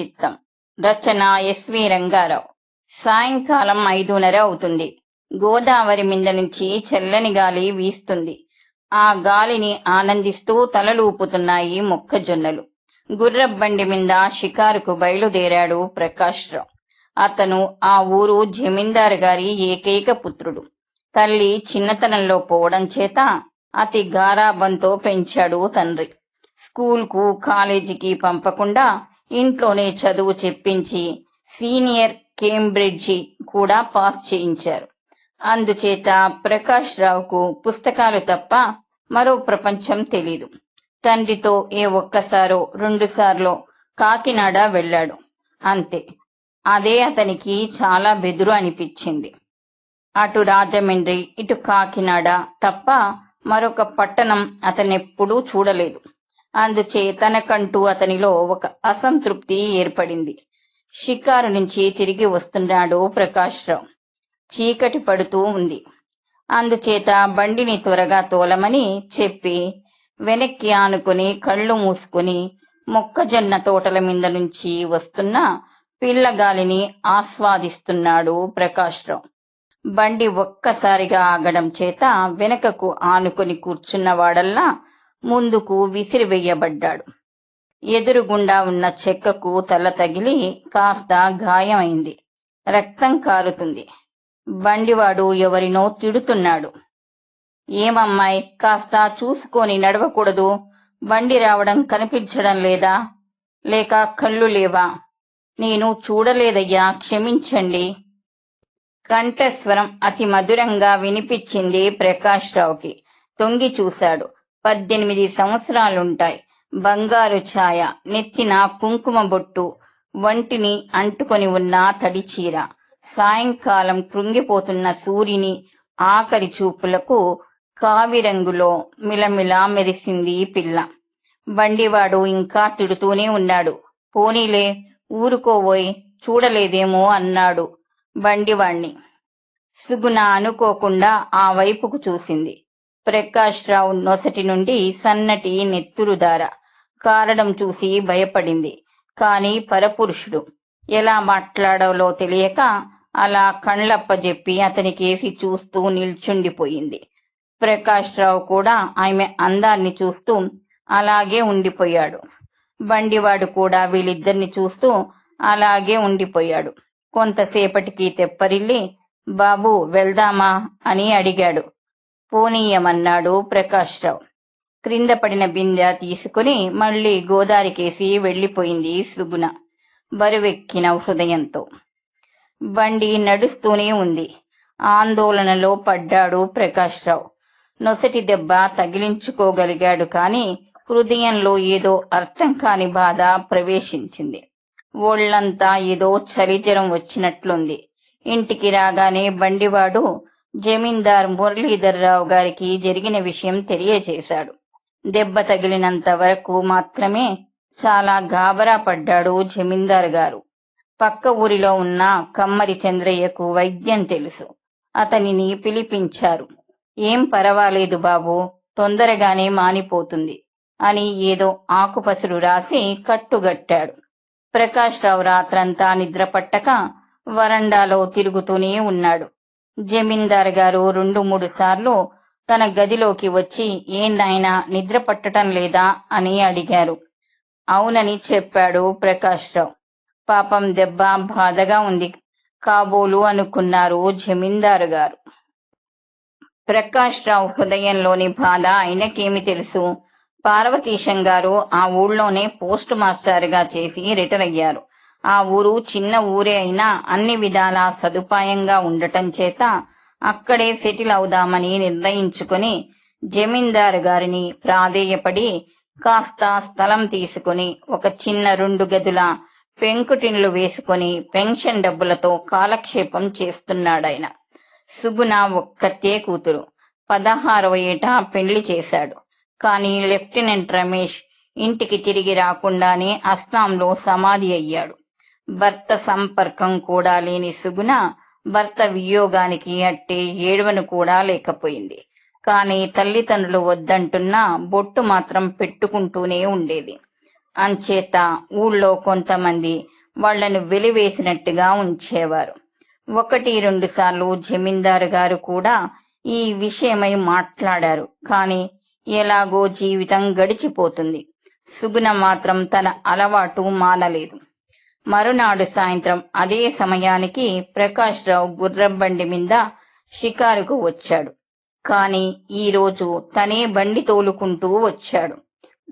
చిత్తం. రచన ఎస్వి రంగారావు. సాయంకాలం ఐదున్నర అవుతుంది. గోదావరి మీద నుంచి చల్లని గాలి వీస్తుంది. ఆ గాలిని ఆనందిస్తూ తలలూపుతున్నాయి మొక్కజొన్నలు. గుర్రబండి మీద షికారుకు బయలుదేరాడు ప్రకాశ్రావు అతను ఆ ఊరు జమీందారు గారి ఏకైక పుత్రుడు. తల్లి చిన్నతనంలో పోవడం చేత అతి గారాబంతో పెంచాడు తండ్రి. స్కూల్కు కాలేజీకి పంపకుండా ఇంట్లోనే చదువు చెప్పించి సీనియర్ కేంబ్రిడ్జి కూడా పాస్ చేయించారు. అందుచేత ప్రకాష్ రావుకు పుస్తకాలు తప్ప మరో ప్రపంచం తెలీదు. తండ్రితో ఏ ఒక్కసారో రెండుసార్లో కాకినాడ వెళ్ళాడు. అంతే. అదే అతనికి చాలా బెదురు అనిపించింది. అటు రాజమండ్రి ఇటు కాకినాడ తప్ప మరొక పట్టణం అతనెప్పుడూ చూడలేదు. అందుచే తనకంటూ అతనిలో ఒక అసంతృప్తి ఏర్పడింది. షికారు నుంచి తిరిగి వస్తున్నాడు ప్రకాష్ రావు చీకటి పడుతూ ఉంది. అందుచేత బండిని త్వరగా తోలమని చెప్పి వెనక్కి ఆనుకుని కళ్ళు మూసుకుని మొక్కజొన్న తోటల మీద నుంచి వస్తున్న పిల్లగాలిని ఆస్వాదిస్తున్నాడు ప్రకాష్ రావు బండి ఒక్కసారిగా ఆగడం చేత వెనకకు ఆనుకుని కూర్చున్నవాడల్లా ముందుకు విసిరివేయబడ్డాడు. ఎదురుగుండా ఉన్న చెక్కకు తల తగిలి కాస్త గాయమైంది. రక్తం కారుతుంది. బండివాడు ఎవరినో తిడుతున్నాడు. ఏమమ్మాయి కాస్త చూసుకొని నడవకూడదు. బండి రావడం కనిపించడం లేదా? లేక కళ్ళు లేవా? నేను చూడలేదయ్యా క్షమించండి. కంఠస్వరం అతి మధురంగా వినిపించింది ప్రకాష్ రావుకి. తొంగి చూశాడు. పద్దెనిమిది సంవత్సరాలుంటాయి. బంగారు ఛాయ నెత్తిన కుంకుమ బొట్టు వంటిని అంటుకొని ఉన్న తడి చీర. సాయంకాలం కృంగిపోతున్న సూర్యుని ఆఖరి చూపులకు కావిరంగులో మిలమిల మిలమిలా మెరిసింది పిల్ల. బండివాడు ఇంకా తిడుతూనే ఉన్నాడు. పోనీలే ఊరుకోబోయి చూడలేదేమో అన్నాడు బండివాణ్ణి. సుగుణ అనుకోకుండా ఆ వైపుకు చూసింది. ప్రకాష్ రావు నొసటి నుండి సన్నటి నెత్తురుదార కారడం చూసి భయపడింది. కాని పరపురుషుడు. ఎలా మాట్లాడాలో తెలియక అలా కళ్ళప్పజెప్పి అతనికేసి చూస్తూ నిల్చుండిపోయింది. ప్రకాష్ రావు కూడా ఆమె అందాన్ని చూస్తూ అలాగే ఉండిపోయాడు. బండివాడు కూడా వీళ్ళిద్దరిని చూస్తూ అలాగే ఉండిపోయాడు. కొంతసేపటికి తెప్పరిల్లి బాబు వెళ్దామా? అని అడిగాడు. పోనీయమన్నాడు ప్రకాశ్రావు. క్రింద పడిన బిందె తీసుకుని మళ్ళీ గోదారికేసి వెళ్ళిపోయింది సుగుణ. బరువెక్కిన హృదయంతో. బండి నడుస్తూనే ఉంది. ఆందోళనలో పడ్డాడు ప్రకాశ్రావు. నొసటి దెబ్బ తగిలించుకోగలిగాడు కాని హృదయంలో ఏదో అర్థం కాని బాధ ప్రవేశించింది. ఒళ్ళంతా ఏదో చలిజరం వచ్చినట్లుంది. ఇంటికి రాగానే బండివాడు జమీందార్ మురళీధర్రావు గారికి జరిగిన విషయం తెలియజేశాడు దెబ్బ తగిలినంత వరకు మాత్రమే చాలా గాబరా పడ్డాడు జమీందార్ గారు. పక్క ఊరిలో ఉన్న కమ్మరి చంద్రయ్యకు వైద్యం తెలుసు. అతనిని పిలిపించారు. ఏం పర్వాలేదు బాబు తొందరగానే మానిపోతుంది అని ఏదో ఆకుపసురు రాసి కట్టుగట్టాడు. ప్రకాష్ రావు రాత్రంతా నిద్రపట్టక వరండాలో తిరుగుతూనే ఉన్నాడు. జమీందార్ గారు రెండు మూడు సార్లు తన గదిలోకి వచ్చి ఏం నిద్ర పట్టటం లేదా? అని అడిగారు. అవునని చెప్పాడు ప్రకాష్ రావు. పాపం దెబ్బ బాధగా ఉంది కాబోలు అనుకున్నారు జమీందారు గారు. ప్రకాష్ రావు హృదయంలోని బాధ ఆయనకేమి తెలుసు? పార్వతీశం గారు ఆ ఊళ్ళోనే పోస్ట్ మాస్టర్గా చేసి రిటైర్ అయ్యారు. ఆ ఊరు చిన్న ఊరే అయినా అన్ని విధాల సదుపాయంగా ఉండటం చేత అక్కడే సెటిల్ అవుదామని నిర్ణయించుకుని జమీందారు గారిని ప్రాధేయపడి కాస్త స్థలం తీసుకుని ఒక చిన్న రెండు గదుల పెంకుటిన్లు వేసుకుని పెన్షన్ డబ్బులతో కాలక్షేపం చేస్తున్నాడాయన. సుగుణ ఒక్కతే కూతురు. పదహారవ ఏట పెళ్ళి చేశాడు. కానీ లెఫ్టినెంట్ రమేష్ ఇంటికి తిరిగి రాకుండానే అస్సాంలో సమాధి అయ్యాడు. భర్త సంపర్కం కూడా లేని సుగుణ భర్త వియోగానికి అట్టే ఏడవను కూడా లేకపోయింది. కానీ తల్లిదండ్రులు వద్దంటున్నా బొట్టు మాత్రం పెట్టుకుంటూనే ఉండేది. అంచేత ఊళ్ళో కొంతమంది వాళ్ళను వెలివేసినట్టుగా ఉంచేవారు. ఒకటి రెండు సార్లు జమీందారు గారు కూడా ఈ విషయమై మాట్లాడారు. కాని ఎలాగో జీవితం గడిచిపోతుంది. సుగుణ మాత్రం తన అలవాటు మానలేదు. మరునాడు సాయంత్రం అదే సమయానికి ప్రకాష్ రావు గుర్రం బండి మీద షికారుకు వచ్చాడు. కాని ఈ రోజు తనే బండి తోలుకుంటూ వచ్చాడు.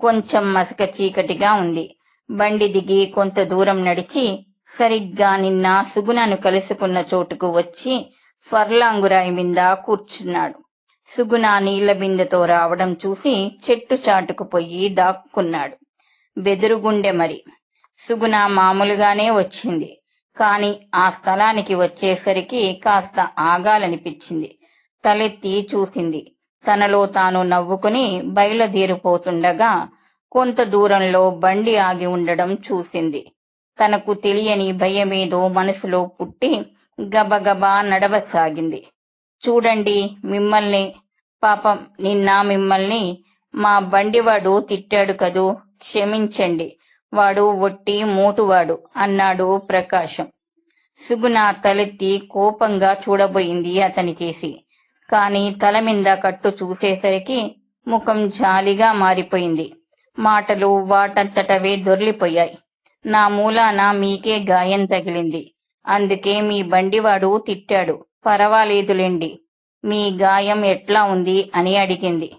కొంచెం మసక చీకటిగా ఉంది. బండి దిగి కొంత దూరం నడిచి సరిగ్గా నిన్న సుగుణను కలుసుకున్న చోటుకు వచ్చి ఫర్లాంగురాయి మీద కూర్చున్నాడు. సుగుణ నీళ్ళ బిందెతో రావడం చూసి చెట్టు చాటుకు పోయి దాక్కున్నాడు. బెదురుగుండె మరి. సుగుణ మామూలుగానే వచ్చింది. కాని ఆ స్థలానికి వచ్చేసరికి కాస్త ఆగాలనిపించింది. తలెత్తి చూసింది. తనలో తాను నవ్వుకుని బయలుదేరిపోతుండగా కొంత దూరంలో బండి ఆగి ఉండడం చూసింది. తనకు తెలియని భయమేదో మనసులో పుట్టి గబగబా నడవసాగింది. చూడండి మిమ్మల్ని పాపం నిన్న మిమ్మల్ని మా బండివాడు తిట్టాడు కదూ క్షమించండి. వాడు ఒట్టి మోటువాడు అన్నాడు ప్రకాశం. సుగుణ తలెత్తి కోపంగా చూడబోయింది అతనికేసి కాని తల మీద కట్టు చూసేసరికి ముఖం జాలిగా మారిపోయింది. మాటలు వాటంతటవే దొర్లిపోయాయి. నా మూలాన మీకే గాయం తగిలింది. అందుకే మీ బండివాడు తిట్టాడు. పర్వాలేదులేండి. మీ గాయం ఎట్లా ఉంది అని అడిగింది.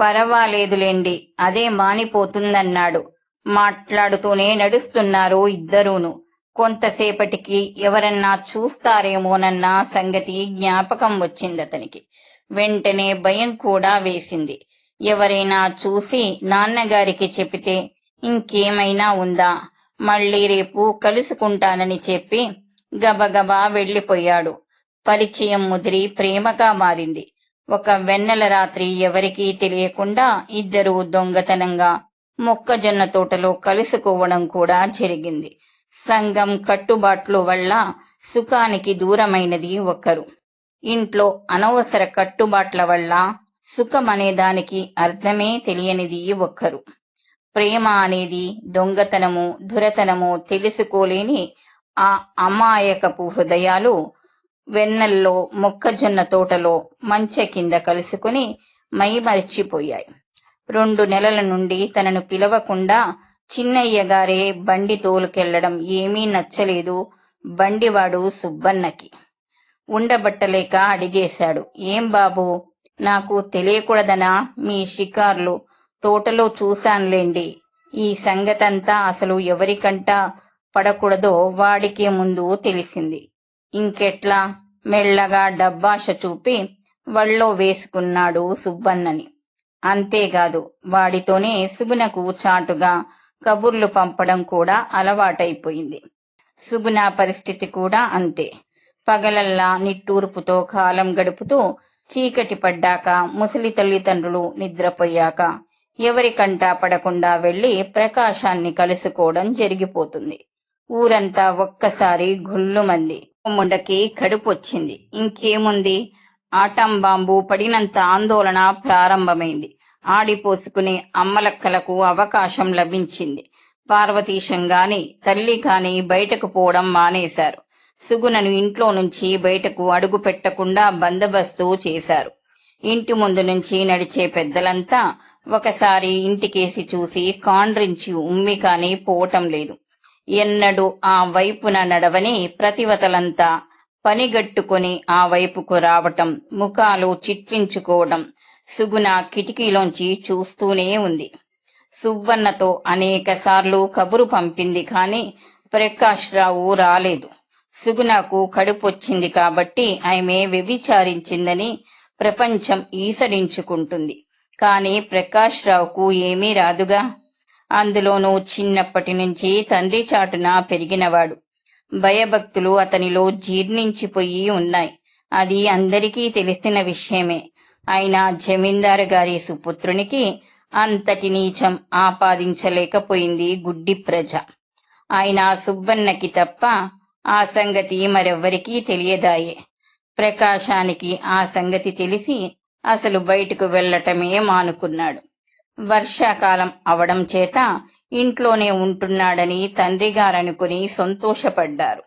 పర్వాలేదులేండి. అదే మానిపోతుందన్నాడు. మాట్లాడుతూనే నడుస్తున్నారు ఇద్దరూను. కొంతసేపటికి ఎవరన్నా చూస్తారేమోనన్న సంగతి జ్ఞాపకం వచ్చింది అతనికి. వెంటనే భయం కూడా వేసింది. ఎవరైనా చూసి నాన్నగారికి చెబితే ఇంకేమైనా ఉందా? మళ్ళీ రేపు కలుసుకుంటానని చెప్పి గబగబా వెళ్ళిపోయాడు పరిచయం ముదిరి ప్రేమగా మారింది. ఒక వెన్నెల రాత్రి ఎవరికీ తెలియకుండా ఇద్దరు దొంగతనంగా మొక్కజొన్న తోటలో కలుసుకోవడం కూడా జరిగింది. సంఘం కట్టుబాట్లు వల్ల సుఖానికి దూరమైనది ఒకరు. ఇంట్లో అనవసర కట్టుబాట్ల వల్ల సుఖం అనే దానికి అర్థమే తెలియనిది ఒక్కరు ప్రేమ అనేది దొంగతనము దురతనము తెలుసుకోలేని ఆ అమాయకపు హృదయాలు వెన్నెల్లో మొక్కజొన్న తోటలో మంచె కింద కలుసుకుని మైమరిచిపోయాయి. రెండు నెలల నుండి తనను పిలవకుండా చిన్నయ్య గారే బండి తోలుకెళ్ళడం ఏమీ నచ్చలేదు. బండివాడు సుబ్బన్నకి. ఉండబట్టలేక అడిగేశాడు. ఏం బాబు? నాకు తెలియకూడదనా? మీ షికార్లు. తోటలో చూశాన్లేండి. ఈ సంగతంతా అసలు ఎవరికంటా పడకూడదో వాడికే ముందు తెలిసింది. ఇంకెట్లా? మెల్లగా డబ్బాష చూపి వళ్ళో వేసుకున్నాడు సుబ్బన్నని. అంతేకాదు వాడితోనే సుగుణకు చాటుగా కబుర్లు పంపడం కూడా అలవాటైపోయింది. సుగుణ పరిస్థితి కూడా అంతే. పగలల్లా నిట్టూర్పుతో కాలం గడుపుతూ చీకటి పడ్డాక ముసలి తల్లిదండ్రులు నిద్రపోయాక ఎవరికంటా పడకుండా వెళ్ళి ప్రకాశాన్ని కలుసుకోవడం జరిగిపోతుంది. ఊరంతా ఒక్కసారి గుళ్ళుమంది. ముండకి కడుపు వచ్చింది ఇంకేముంది? ఆటం బాంబు పడినంత ఆందోళన ప్రారంభమైంది. ఆడిపోసుకునే అమ్మలక్కలకు అవకాశం లభించింది. పార్వతీశం గాని తల్లి కాని బయటకు పోవడం మానేశారు. సుగుణను ఇంట్లో నుంచి బయటకు అడుగు పెట్టకుండా బందోబస్తు చేశారు. ఇంటి ముందు నుంచి నడిచే పెద్దలంతా ఒకసారి ఇంటికేసి చూసి కాండ్రించి ఉమ్మి కాని పోవటం లేదు. ఎన్నడూ ఆ వైపున నడవని ప్రతివతలంతా పనిగట్టుకొని ఆ వైపుకు రావటం ముఖాలు చిట్లించుకోవడం సుగుణ కిటికీలోంచి చూస్తూనే ఉంది. సువ్వన్నతో అనేక సార్లు కబురు పంపింది కాని ప్రకాష్ రావు రాలేదు. సుగుణకు కడుపొచ్చింది కాబట్టి ఆమె వ్యభిచారించిందని ప్రపంచం ఈసడించుకుంటుంది. కాని ప్రకాష్ రావుకు ఏమీ రాదుగా. అందులోనూ చిన్నప్పటి నుంచి తండ్రి చాటున పెరిగినవాడు. భయభక్తులు అతనిలో జీర్ణించిపోయి ఉన్నాయి. అది అందరికీ తెలిసిన విషయమే. అయినా జమీందారు గారి సుపుత్రునికి అంతటి నీచం ఆపాదించలేకపోయింది గుడ్డి ప్రజ. ఆయన సుబ్బన్నకి తప్ప ఆ సంగతి మరెవ్వరికీ తెలియదాయే. ప్రకాశానికి ఆ సంగతి తెలిసి అసలు బయటకు వెళ్ళటమే మానుకున్నాడు. వర్షాకాలం అవడం చేత ఇంట్లోనే ఉంటున్నాడని తండ్రి గారనుకుని సంతోషపడ్డారు.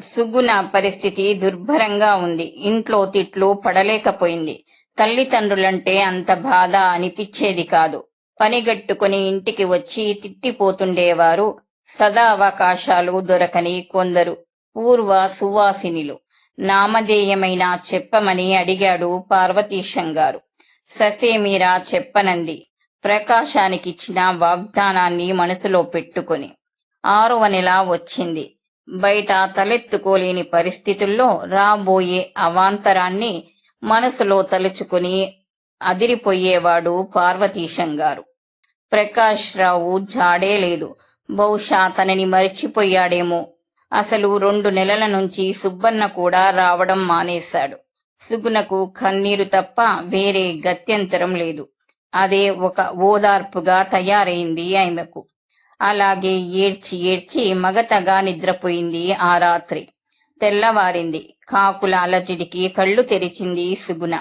సుగుణ పరిస్థితి దుర్భరంగా ఉంది. ఇంట్లో తిట్లు పడలేకపోయింది. తల్లిదండ్రులంటే అంత బాధ అనిపించేది కాదు. పనిగట్టుకుని ఇంటికి వచ్చి తిట్టిపోతుండేవారు. సదా అవకాశాలు దొరకని కొందరు. పూర్వ సువాసినిలు. నామధేయమైన చెప్పమని అడిగాడు పార్వతీశం గారు. ససేమీరా చెప్పనంది ప్రకాశానికి ఇచ్చిన వాగ్దానాన్ని మనసులో పెట్టుకుని ఆరవ నెల వచ్చింది. బయట తలెత్తుకోలేని పరిస్థితుల్లో రాబోయే అవాంతరాన్ని మనసులో తలుచుకుని అదిరిపోయేవాడు పార్వతీశం గారు. ప్రకాష్ రావు జాడే లేదు. బహుశా తనని మరిచిపోయాడేమో. అసలు రెండు నెలల నుంచి సుబ్బన్న కూడా రావడం మానేశాడు. సుగుణకు కన్నీరు తప్ప వేరే గత్యంతరం లేదు. అదే ఒక ఓదార్పుగా తయారైంది ఆమెకు. అలాగే ఏడ్చి ఏడ్చి మగతగా నిద్రపోయింది ఆ రాత్రి. తెల్లవారింది. కాకుల అలజడికి కళ్ళు తెరిచింది సుగుణ.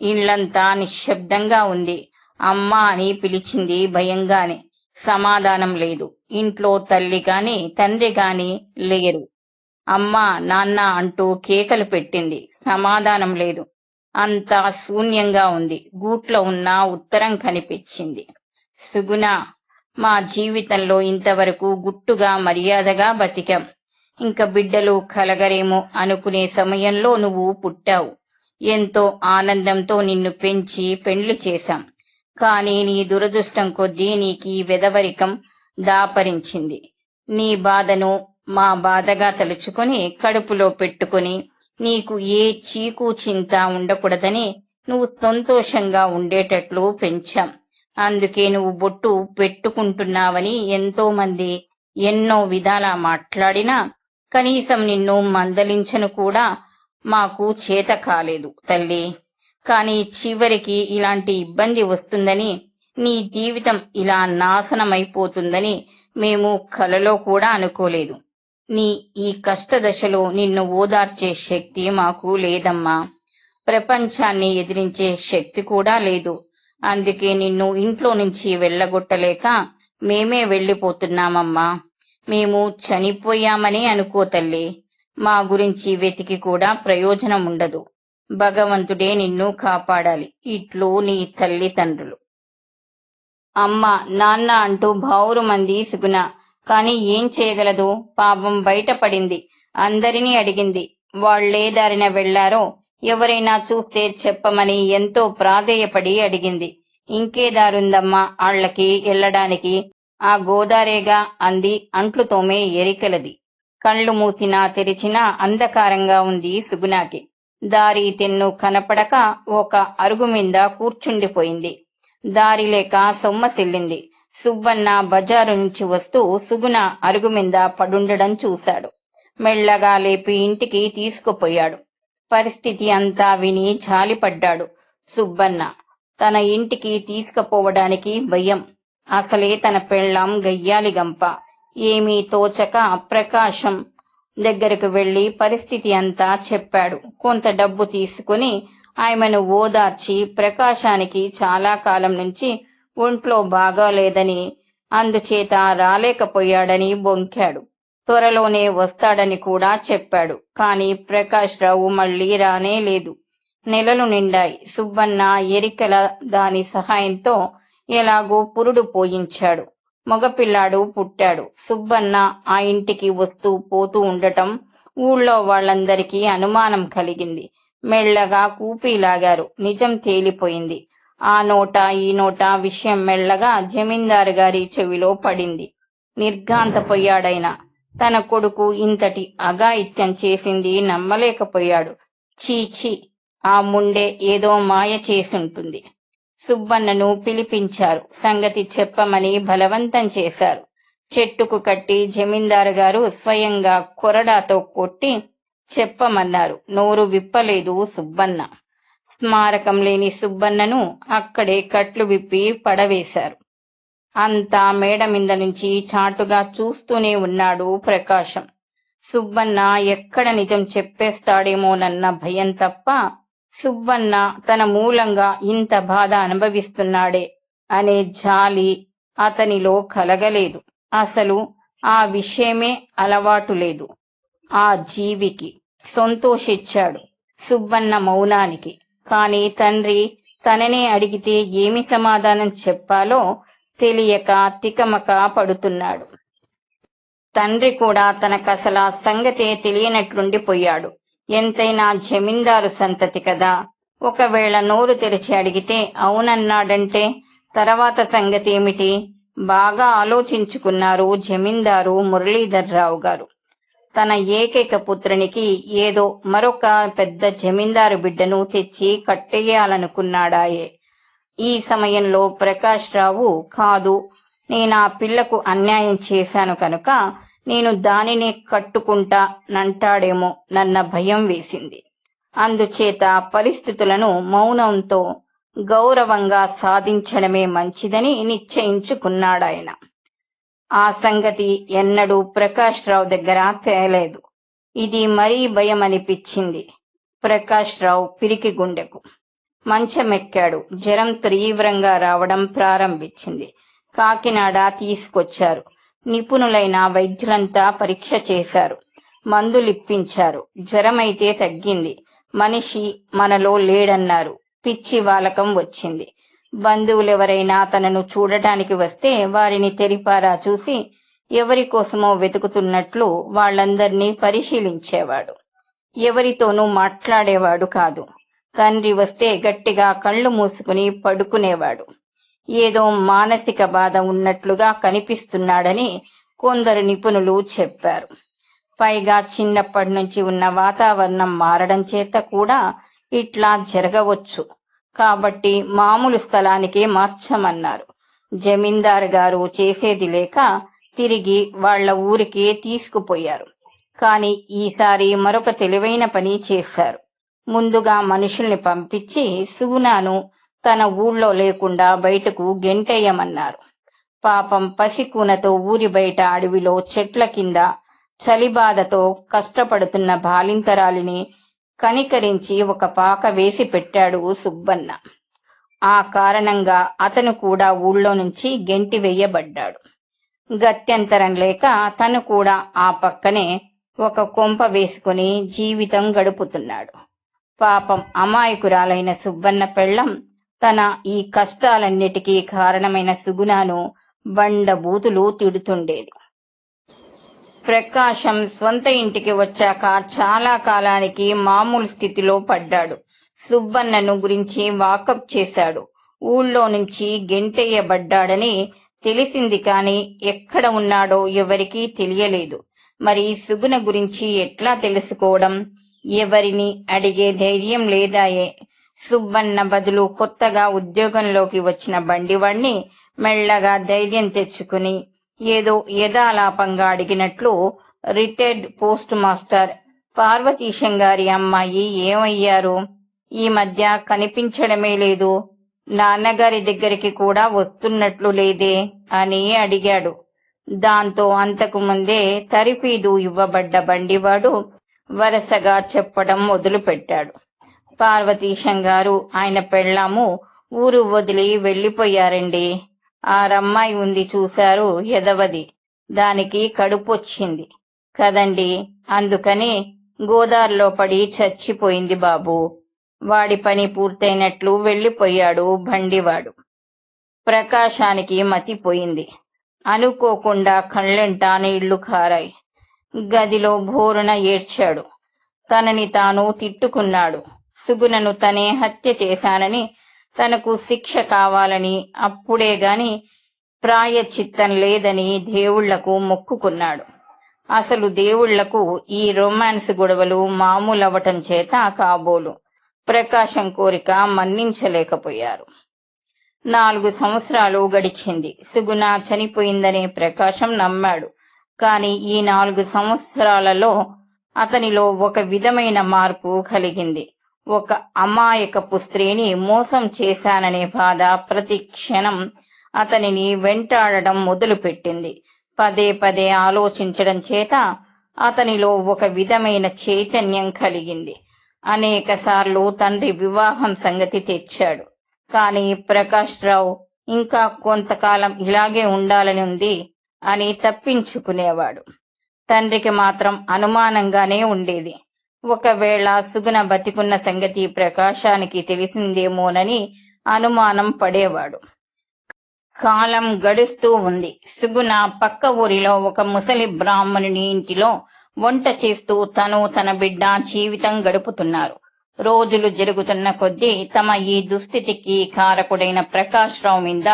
ఇండ్లంతా నిశ్శబ్దంగా ఉంది. అమ్మ అని పిలిచింది భయంగానే. సమాధానం లేదు. ఇంట్లో తల్లి గాని తండ్రి గాని లేరు. అమ్మా నాన్న అంటూ కేకలు పెట్టింది. సమాధానం లేదు. అంతా శూన్యంగా ఉంది. గూట్లో ఉన్న ఉత్తరం కనిపించింది. సుగుణ మా జీవితంలో ఇంతవరకు గుట్టుగా మర్యాదగా బతికాం. ఇంక బిడ్డలు కలగరేమో అనుకునే సమయంలో నువ్వు పుట్టావు. ఎంతో ఆనందంతో నిన్ను పెంచి పెండ్లి చేశాం. కానీ నీ దురదృష్టం కొద్దీ నీకు వెదవరికం దాపరించింది. నీ బాధను మా బాధగా తలుచుకొని కడుపులో పెట్టుకొని నీకు ఏ చీకు చింత ఉండకూడదని నువ్వు సంతోషంగా ఉండేటట్లు పెంచాం. అందుకే నువ్వు బొట్టు పెట్టుకుంటున్నావని ఎంతో మంది ఎన్నో విధాలా మాట్లాడినా కనీసం నిన్ను మందలించను కూడా మాకు చేత కాలేదు తల్లి. కానీ చివరికి ఇలాంటి ఇబ్బంది వస్తుందని నీ జీవితం ఇలా నాశనమైపోతుందని మేము కలలో కూడా అనుకోలేదు. నీ ఈ కష్ట దశలో నిన్ను ఓదార్చే శక్తి మాకు లేదమ్మా. ప్రపంచాన్ని ఎదిరించే శక్తి కూడా లేదు. అందుకే నిన్ను ఇంట్లో నుంచి వెళ్ళగొట్టలేక మేమే వెళ్ళిపోతున్నామమ్మా. మేము చనిపోయామని అనుకో తల్లి. మా గురించి వెతికి కూడా ప్రయోజనం ఉండదు. భగవంతుడే నిన్ను కాపాడాలి. ఇట్లు నీ తల్లిదండ్రులు. అమ్మ నాన్న అంటూ బావురు మంది సుగుణ కాని ఏం చేయగలదు? పాపం బయటపడింది. అందరినీ అడిగింది. వాళ్ళే దారిన వెళ్ళారో ఎవరైనా చూస్తే చెప్పమని ఎంతో ప్రాధేయపడి అడిగింది. ఇంకే దారుందమ్మా ఆళ్ళకి ఎల్లడానికి ఆ గోదారేగా అంది అంట్లుతోమే ఎరికలది. కళ్ళు మూసినా తెరిచినా అంధకారంగా ఉంది సుగుణాకి. దారి తెన్ను కనపడక ఒక అరుగు మీద కూర్చుండిపోయింది. దారి లేక సొమ్మసిల్లింది సుబ్బన్న బజారు నుంచి వస్తూ సుగుణ అరుగు మీద పడుండడం చూశాడు. మెల్లగా లేపి ఇంటికి తీసుకుపోయాడు. పరిస్థితి అంతా విని జాలిపడ్డాడు సుబ్బన్న తన ఇంటికి తీసుకుపోవడానికి భయం. అసలే తన పెళ్ళాం గయ్యాలి గంప ఏమీ తోచక ప్రకాశం దగ్గరకు వెళ్ళి పరిస్థితి అంతా చెప్పాడు. కొంత డబ్బు తీసుకుని ఆమెను ఓదార్చి ప్రకాశానికి చాలా కాలం నుంచి ఒంట్లో బాగాలేదని అందుచేత రాలేకపోయాడని బొంకాడు. త్వరలోనే వస్తాడని కూడా చెప్పాడు. కాని ప్రకాష్ రావు మళ్ళీ రానే లేదు. నెలలు నిండాయి. సుబ్బన్న ఎరికల దాని సహాయంతో ఎలాగో పురుడు పోయించాడు. మగపిల్లాడు పుట్టాడు. సుబ్బన్న ఆ ఇంటికి వస్తూ పోతూ ఉండటం ఊళ్ళో వాళ్ళందరికీ అనుమానం కలిగింది. మెల్లగా కూపీలాగారు. నిజం తేలిపోయింది. ఆ నోట ఈ నోట విషయం మెల్లగా జమీందారు గారి చెవిలో పడింది. నిర్ఘాంతపోయాడైన. తన కొడుకు ఇంతటి అఘాయిత్యం చేసింది నమ్మలేకపోయాడు. చీచి ఆ ముండే ఏదో మాయ చేసుంటుంది సుబ్బన్నను పిలిపించారు. సంగతి చెప్పమని బలవంతం చేశారు. చెట్టుకు కట్టి జమీందారు గారు స్వయంగా కొరడాతో కొట్టి చెప్పమన్నారు. నోరు విప్పలేదు సుబ్బన్న. స్మారకం లేని సుబ్బన్నను అక్కడే కట్లు విప్పి పడవేశారు. అంతా మేడ మీద నుంచి చాటుగా చూస్తూనే ఉన్నాడు ప్రకాశం. సుబ్బన్న ఎక్కడ నిజం చెప్పేస్తాడేమోనన్న భయం తప్ప సుబ్బన్న తన మూలంగా ఇంత బాధ అనుభవిస్తున్నాడే అనే జాలి అతనిలో కలగలేదు. అసలు ఆ విషయమే అలవాటు లేదు. ఆ జీవికి సంతోషిచ్చాడు సుబ్బన్న మౌనానికి. కాని తండ్రి తననే అడిగితే ఏమి సమాధానం చెప్పాలో తెలియక తికమక పడుతున్నాడు. తండ్రి కూడా తనకసలు ఆ సంగతే తెలియనట్లుండిపోయాడు. ఎంతైనా జమీందారు సంతతి కదా. ఒకవేళ నోరు తెరిచి అడిగితే అవునన్నాడంటే తర్వాత సంగతి ఏమిటి బాగా ఆలోచించుకున్నారు జమీందారు మురళీధర్రావు గారు. తన ఏకైక పుత్రునికి ఏదో మరొక పెద్ద జమీందారు బిడ్డను తెచ్చి కట్టేయాలనుకున్నాడాయే. ఈ సమయంలో ప్రకాష్ రావు కాదు నేను ఆ పిల్లకు అన్యాయం చేశాను కనుక నేను దానిని కట్టుకుంటా నంటాడేమో నన్న భయం వేసింది. అందుచేత పరిస్థితులను మౌనంతో గౌరవంగా సాధించడమే మంచిదని నిశ్చయించుకున్నాడాయన. ఆ సంగతి ఎన్నడూ ప్రకాష్ రావు దగ్గర తేలేదు. ఇది మరీ భయం అనిపించింది ప్రకాష్ రావు పిరికి గుండెకు మంచమెక్కాడు. జ్వరం తీవ్రంగా రావడం ప్రారంభించింది. కాకినాడ తీసుకొచ్చారు. నిపుణులైన వైద్యులంతా పరీక్ష చేశారు. మందులిప్పించారు. జ్వరమైతే తగ్గింది. మనిషి మనలో లేడన్నారు. పిచ్చి వాలకం వచ్చింది. బంధువులెవరైనా తనను చూడటానికి వస్తే వారిని తెరిపారా చూసి ఎవరి కోసమో వెతుకుతున్నట్లు వాళ్ళందర్నీ పరిశీలించేవాడు. ఎవరితోనూ మాట్లాడేవాడు కాదు. తండ్రి వస్తే గట్టిగా కళ్ళు మూసుకుని పడుకునేవాడు. ఏదో మానసిక బాధ ఉన్నట్లుగా కనిపిస్తున్నాడని కొందరు నిపుణులు చెప్పారు. పైగా చిన్నప్పటి నుంచి ఉన్న వాతావరణం మారడం చేత కూడా ఇట్లా జరగవచ్చు. కాబట్టి మామూలు స్థలానికే మార్చమన్నారు. జమీందారు గారు చేసేది లేక తిరిగి వాళ్ళ ఊరికే తీసుకుపోయారు. కాని ఈసారి మరొక తెలివైన పని చేశారు. ముందుగా మనుషుల్ని పంపించి సుగుణాను తన ఊళ్ళో లేకుండా బయటకు గెంటేయమన్నారు. పాపం పసికూనతో ఊరి బయట అడవిలో చెట్ల కింద చలిబాధతో కష్టపడుతున్న బాలింతరాలిని కనికరించి ఒక పాక వేసి పెట్టాడు సుబ్బన్న. ఆ కారణంగా అతను కూడా ఊళ్ళో నుంచి గెంటి వేయబడ్డాడు. గత్యంతరం లేక తను కూడా ఆ పక్కనే ఒక కొంప వేసుకుని జీవితం గడుపుతున్నాడు. పాపం అమాయకురాలైన సుబ్బన్న పెళ్ళం తన ఈ కష్టాలన్నిటికీ కారణమైన సుగుణాను బండ బూతులు తిడుతుండేది. ప్రకాశం సొంత ఇంటికి వచ్చాక చాలా కాలానికి మామూలు స్థితిలో పడ్డాడు. సుబ్బన్నను గురించి వాకప్ చేశాడు. ఊళ్ళో నుంచి గెంటేయబడ్డాడని తెలిసింది కాని ఎక్కడ ఉన్నాడో ఎవరికీ తెలియలేదు. మరి సుగుణ గురించి ఎట్లా తెలుసుకోవడం? ఎవరిని అడిగే ధైర్యం లేదాయే. సుబ్బన్న బదులు కొత్తగా ఉద్యోగంలోకి వచ్చిన బండివాణ్ణి మెల్లగా ధైర్యం తెచ్చుకుని ఏదో యథాలాపంగా అడిగినట్లు రిటైర్డ్ పోస్ట్ మాస్టర్ పార్వతీశం గారి అమ్మాయి ఏమయ్యారు? ఈ మధ్య కనిపించడమే లేదు. నాన్నగారి దగ్గరికి కూడా వస్తున్నట్లు లేదే అని అడిగాడు. దాంతో అంతకు ముందే తరిఫీదు ఇవ్వబడ్డ బండివాడు వరసగా చెప్పడం మొదలుపెట్టాడు. పార్వతీశం గారు ఆయన పెళ్ళాము ఊరు వదిలి వెళ్ళిపోయారండి ఆ రమ్మాయి ఉంది చూశారు ఎదవది దానికి కడుపొచ్చింది. కదండి అందుకని గోదారిలో పడి చచ్చిపోయింది బాబు. వాడి పని పూర్తయినట్లు వెళ్ళిపోయాడు బండివాడు. ప్రకాశానికి మతిపోయింది అనుకోకుండా కళ్ళెంట నీళ్ళు కారాయి. గదిలో భోరున ఏడ్చాడు. తనని తాను తిట్టుకున్నాడు. సుగుణను తనే హత్య చేశానని తనకు శిక్ష కావాలని అప్పుడే గాని ప్రాయచిత్తం లేదని దేవుళ్ళకు మొక్కుకున్నాడు. అసలు దేవుళ్ళకు ఈ రొమాన్స్ గొడవలు మామూలవ్వటం చేత కాబోలు. ప్రకాశం కోరిక మన్నించలేకపోయారు. నాలుగు సంవత్సరాలు గడిచింది. సుగుణ చనిపోయిందనే ప్రకాశం నమ్మాడు. కాని ఈ నాలుగు సంవత్సరాలలో అతనిలో ఒక విధమైన మార్పు కలిగింది. ఒక అమాయకపు స్త్రీని మోసం చేశాననే బాధ ప్రతి క్షణం అతనిని వెంటాడడం మొదలుపెట్టింది. పదే పదే ఆలోచించడం చేత అతనిలో ఒక విధమైన చైతన్యం కలిగింది. అనేక సార్లు తండ్రి వివాహం సంగతి తెచ్చాడు. కాని ప్రకాష్ రావు ఇంకా కొంతకాలం ఇలాగే ఉండాలని ఉంది అని తప్పించుకునేవాడు. తండ్రికి మాత్రం అనుమానంగానే ఉండేది. ఒకవేళ సుగుణ బతికున్న సంగతి ప్రకాశానికి తెలిసిందేమోనని అనుమానం పడేవాడు. కాలం గడుస్తూ ఉంది. సుగుణ పక్క ఊరిలో ఒక ముసలి బ్రాహ్మణుని ఇంటిలో వంట చేస్తూ తను తన బిడ్డ జీవితం గడుపుతున్నారు. రోజులు జరుగుతున్న కొద్దీ తమ ఈ దుస్థితికి కారకుడైన ప్రకాష్ రావు మీద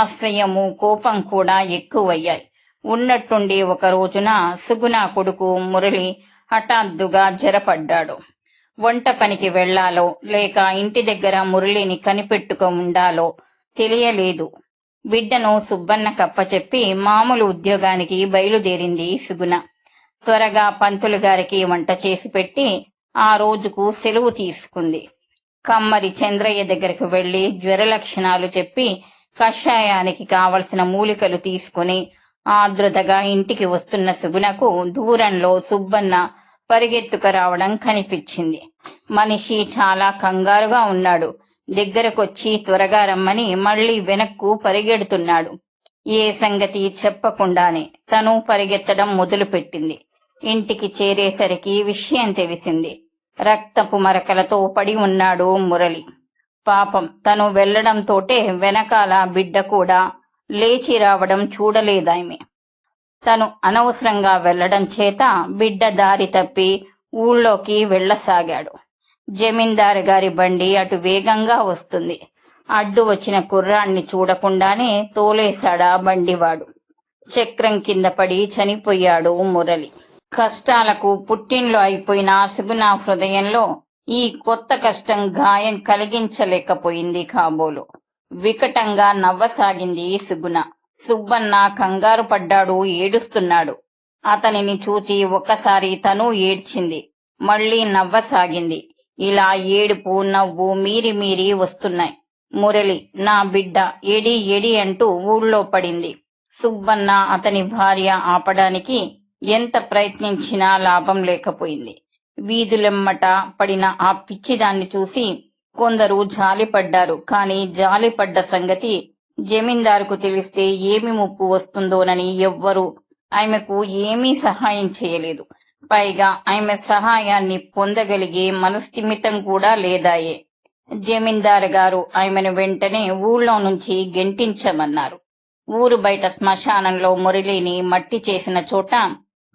అసహ్యము కోపం కూడా ఎక్కువయ్యాయి. ఉన్నట్టుండి ఒక రోజున సుగుణ కొడుకు మురళి హఠాత్తుగా జరపడ్డాడు. వంట పనికి వెళ్ళాలో లేక ఇంటి దగ్గర మురళిని కనిపెట్టుకు ఉండాలో తెలియలేదు. బిడ్డను సుబ్బన్న కప్పచెప్పి మామూలు ఉద్యోగానికి బయలుదేరింది సుగుణ. త్వరగా పంతులు గారికి వంట చేసి పెట్టి ఆ రోజుకు సెలవు తీసుకుంది. కమ్మరి చంద్రయ్య దగ్గరకు వెళ్ళి జ్వర లక్షణాలు చెప్పి కషాయానికి కావలసిన మూలికలు తీసుకుని ఆదృతగా ఇంటికి వస్తున్న సుగుణకు దూరంలో సుబ్బన్న పరిగెత్తుకు రావడం కనిపించింది. మనిషి చాలా కంగారుగా ఉన్నాడు. దగ్గరకొచ్చి త్వరగా రమ్మని మళ్ళీ వెనక్కు పరిగెడుతున్నాడు. ఏ సంగతి చెప్పకుండానే తను పరిగెత్తడం మొదలుపెట్టింది. ఇంటికి చేరేసరికి విషయం తెలిసింది. రక్తపు మరకలతో పడి ఉన్నాడు మురళి. పాపం తను వెళ్ళడంతోటే వెనకాల బిడ్డ కూడా లేచి రావడం చూడలేదామె. తను అనవసరంగా వెళ్ళడం చేత బిడ్డ దారి తప్పి ఊళ్ళోకి వెళ్ళసాగాడు జమీందారు గారి బండి అటు వేగంగా వస్తుంది. అడ్డు వచ్చిన కుర్రాన్ని చూడకుండానే తోలేశాడా బండివాడు. చక్రం కింద పడి చనిపోయాడు మురళి. కష్టాలకు పుట్టిండ్లు అయిపోయిన సుగుణ హృదయంలో ఈ కొత్త కష్టం గాయం కలిగించలేకపోయింది కాబోలు. వికటంగా నవ్వసాగింది సుగుణ. సుబ్బన్న కంగారు పడ్డాడు ఏడుస్తున్నాడు. అతనిని చూచి ఒక్కసారి తను ఏడ్చింది. మళ్ళీ నవ్వసాగింది. ఇలా ఏడుపు నవ్వు మీరి మీరి వస్తున్నాయి. మురళి నా బిడ్డ ఎడి ఎడి అంటూ ఊళ్ళో పడింది. సుబ్బన్న అతని భార్య ఆపడానికి ఎంత ప్రయత్నించినా లాభం లేకపోయింది. వీధులెమ్మట పడిన ఆ పిచ్చిదాన్ని చూసి కొందరు జాలిపడ్డారు. కాని జాలిపడ్డ సంగతి జమీందారుకు తెలిస్తే ఏమి ముప్పు వస్తుందోనని ఎవ్వరూ ఆమెకు ఏమీ సహాయం చేయలేదు. పైగా ఆమె సహాయాన్ని పొందగలిగే మనస్థిమితం కూడా లేదాయే. జమీందారు గారు ఆమెను వెంటనే ఊళ్ళో నుంచి గెంటించమన్నారు. ఊరు బయట శ్మశానంలో మురళిని మట్టి చేసిన చోట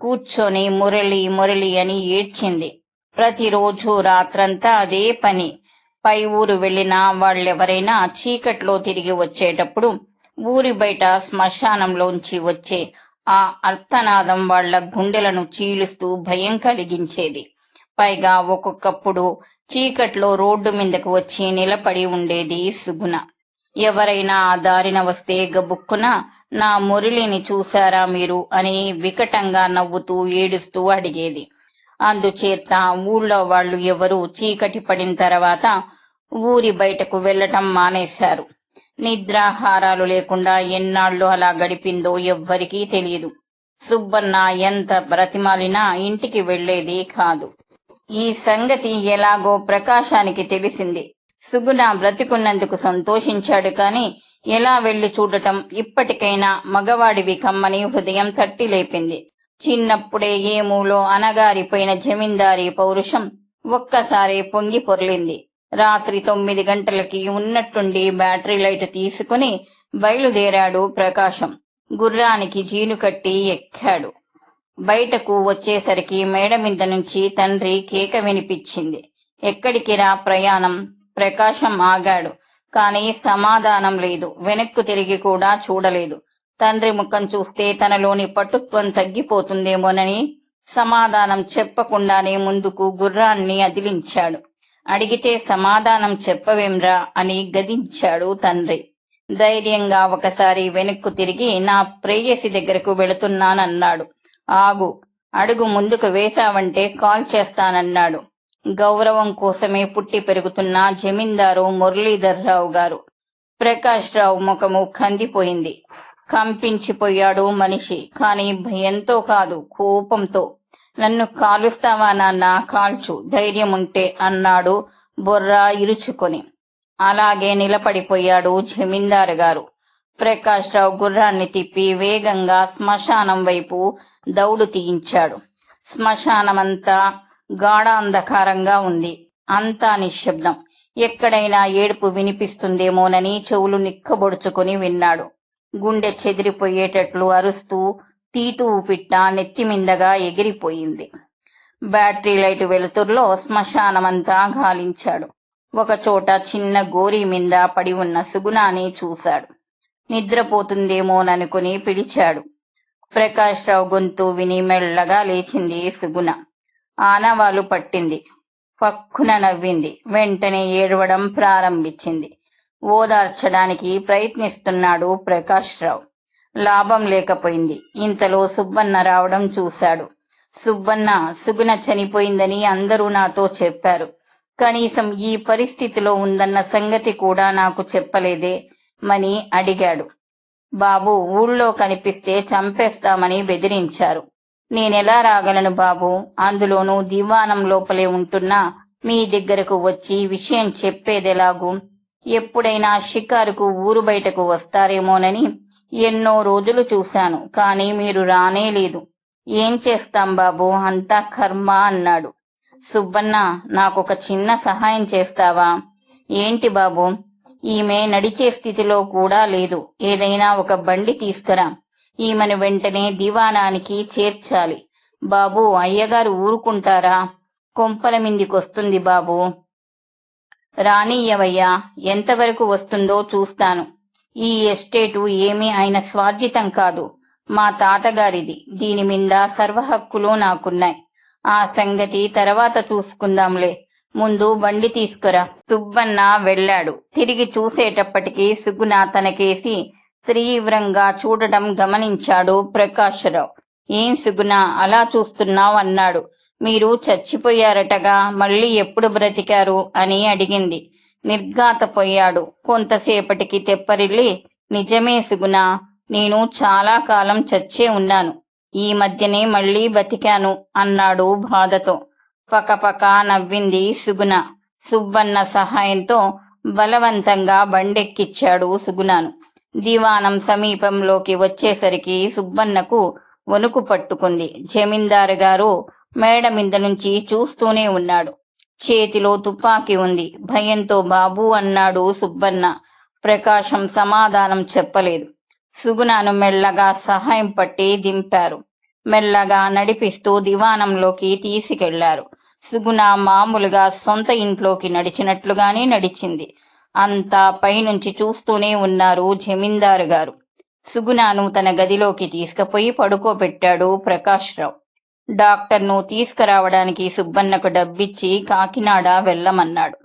కూర్చొని మురళి మురళి అని ఏడ్చింది. ప్రతిరోజు రాత్రంతా అదే పని. పై ఊరు వెళ్ళినా వాళ్ళెవరైనా చీకట్లో తిరిగి వచ్చేటప్పుడు ఊరి బయట శ్మశానంలోంచి వచ్చే ఆ అర్థనాదం వాళ్ళ గుండెలను చీలుస్తూ భయం కలిగించేది. పైగా ఒక్కొక్కప్పుడు చీకట్లో రోడ్డు మీదకు వచ్చి నిలబడి ఉండేది సుగుణ. ఎవరైనా ఆ దారిన వస్తే గబుక్కున నా మురళిని చూశారా మీరు? అని వికటంగా నవ్వుతూ ఏడుస్తూ అడిగేది. అందుచేత ఊళ్ళో వాళ్ళు ఎవరు చీకటి పడిన తర్వాత ఊరి బయటకు వెళ్ళటం మానేశారు. నిద్రాహారాలు లేకుండా ఎన్నాళ్ళు అలా గడిపిందో ఎవ్వరికీ తెలియదు. సుబ్బన్న ఎంత బ్రతిమాలినా ఇంటికి వెళ్ళేది కాదు. ఈ సంగతి ఎలాగో ప్రకాశానికి తెలిసింది. సుగుణ బ్రతికున్నందుకు సంతోషించాడు కాని ఎలా వెళ్ళి చూడటం ఇప్పటికైనా మగవాడివి కమ్మని హృదయం తట్టి లేపింది. చిన్నప్పుడే ఏమూలో అనగారిపోయిన జమీందారీ పౌరుషం ఒక్కసారి పొంగి పొర్లింది. రాత్రి తొమ్మిది గంటలకి ఉన్నట్టుండి బ్యాటరీ లైట్ తీసుకుని బయలుదేరాడు ప్రకాశం. గుర్రానికి జీను కట్టి ఎక్కాడు. బయటకు వచ్చేసరికి మేడ మీద నుంచి తండ్రి కేక వినిపించింది. ఎక్కడికి రా ప్రయాణం? ప్రకాశం ఆగాడు. కాని సమాధానం లేదు. వెనక్కు తిరిగి కూడా చూడలేదు. తండ్రి ముఖం చూస్తే తనలోని పటుత్వం తగ్గిపోతుందేమోనని సమాధానం చెప్పకుండానే ముందుకు గుర్రాన్ని అదిలించాడు. అడిగితే సమాధానం చెప్పవేంరా అని గదించాడు తండ్రి. ధైర్యంగా ఒకసారి వెనక్కు తిరిగి నా ప్రేయసి దగ్గరకు వెళుతున్నానన్నాడు. ఆగు అడుగు ముందుకు వేశావంటే కాల్ చేస్తానన్నాడు. గౌరవం కోసమే పుట్టి పెరుగుతున్న జమీందారు మురళీధర్రావు గారు. ప్రకాష్ రావు ముఖము కందిపోయింది. కంపించిపోయాడు మనిషి కాని భయంతో కాదు కోపంతో. నన్ను కాలుస్తావా నాన్న? కాల్చు. ధైర్యం ఉంటే అన్నాడు బొర్రా ఇరుచుకొని. అలాగే నిలబడిపోయాడు జమీందారు గారు. ప్రకాష్ రావు గుర్రాన్ని తిప్పి వేగంగా శ్మశానం వైపు దౌడు తీయించాడు. శ్మశానమంతా గాఢ అంధకారంగా ఉంది. అంతా నిశ్శబ్దం. ఎక్కడైనా ఏడుపు వినిపిస్తుందేమోనని చెవులు నిక్కబొడుచుకుని విన్నాడు. గుండె చెదిరిపోయేటట్లు అరుస్తూ తీతు పిట్ట నెత్తిమిందగా ఎగిరిపోయింది. బ్యాటరీ లైట్ వెలుతుర్లో శ్మశానమంతా గాలించాడు. ఒక చోట చిన్న గోరీ మింద పడి ఉన్న సుగుణాన్ని చూశాడు. నిద్రపోతుందేమోననుకుని పిలిచాడు. ప్రకాష్ రావు గొంతు విని మెల్లగా లేచింది సుగుణ. ఆనవాలు పట్టింది. పక్కున నవ్వింది. వెంటనే ఏడవడం ప్రారంభించింది. ఓదార్చడానికి ప్రయత్నిస్తున్నాడు ప్రకాష్ రావు లాభం లేకపోయింది. ఇంతలో సుబ్బన్న రావడం చూశాడు. సుబ్బన్న సుగుణ చనిపోయిందని అందరూ నాతో చెప్పారు. కనీసం ఈ పరిస్థితిలో ఉందన్న సంగతి కూడా నాకు చెప్పలేదే మని అడిగాడు. బాబు ఊళ్ళో కనిపిస్తే చంపేస్తామని బెదిరించారు. నేనెలా రాగలను బాబు? అందులోనూ దివానం లోపలే ఉంటున్నా. మీ దగ్గరకు వచ్చి విషయం చెప్పేదెలాగూ? ఎప్పుడైనా షికారుకు ఊరు బయటకు వస్తారేమోనని ఎన్నో రోజులు చూశాను కానీ మీరు రానే లేదు ఏం చేస్తాం బాబు? అంతా కర్మ అన్నాడు. సుబ్బన్న నాకొక చిన్న సహాయం చేస్తావా? ఏంటి బాబు? ఈమె నడిచే స్థితిలో కూడా లేదు. ఏదైనా ఒక బండి తీసుకురా. ఈమెను వెంటనే దివానానికి చేర్చాలి. బాబు అయ్యగారు ఊరుకుంటారా? కొంపల మిందికొస్తుంది బాబు. రానియ్యవయ్యా ఎంతవరకు వస్తుందో చూస్తాను. ఈ ఎస్టేటు ఏమీ ఆయన స్వార్జితం కాదు. మా తాతగారిది. దీని మీద సర్వ హక్కులు నాకున్నాయి. ఆ సంగతి తర్వాత చూసుకుందాంలే. ముందు బండి తీసుకురా. సుబ్బన్న వెళ్ళాడు. తిరిగి చూసేటప్పటికి సుగుణ తనకేసి తీవ్రంగా చూడటం గమనించాడు ప్రకాశ్రావు. ఏం సుగుణ? అలా చూస్తున్నావు అన్నాడు. మీరు చచ్చిపోయారటగా? మళ్ళీ ఎప్పుడు బ్రతికారు? అని అడిగింది. నిర్ఘాతపోయాడు కొంతసేపటికి తెప్పరిల్లి నిజమే సుగుణ నేను చాలా కాలం చచ్చే ఉన్నాను. ఈ మధ్యనే మళ్ళీ బతికాను అన్నాడు బాధతో. పకపక నవ్వింది సుగుణ. సుబ్బన్న సహాయంతో బలవంతంగా బండెక్కిచ్చాడు సుగుణను. దివానం సమీపంలోకి వచ్చేసరికి సుబ్బన్నకు వణుకు పట్టుకుంది. జమీందారు గారు మేడ మీద నుంచి చూస్తూనే ఉన్నాడు. చేతిలో తుపాకీ ఉంది. భయంతో బాబు అన్నాడు సుబ్బన్న. ప్రకాశం సమాధానం చెప్పలేదు. సుగుణను మెల్లగా సహాయం పట్టి దింపారు. మెల్లగా నడిపిస్తూ దివానంలోకి తీసుకెళ్ళారు. సుగుణ మామూలుగా సొంత ఇంట్లోకి నడిచినట్లుగానే నడిచింది. అంతా పైనుంచి చూస్తూనే ఉన్నారు జమీందారు గారు. సుగుణను తన గదిలోకి తీసుకుపోయి పడుకోబెట్టాడు ప్రకాష్ రావు డాక్టర్ను తీసుకురావడానికి సుబ్బన్నకు డబ్బిచ్చి కాకినాడ వెళ్ళమన్నాడు.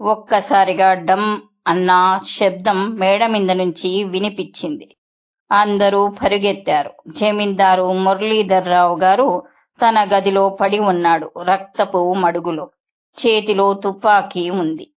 ఒక్కసారిగా డమ్ అన్న శబ్దం మేడ మీద నుంచి వినిపించింది. అందరూ పరుగెత్తారు. జమీందారు మురళీధర్రావు గారు తన గదిలో పడి ఉన్నాడు. రక్తపు మడుగులో. చేతిలో తుపాకీ ఉంది.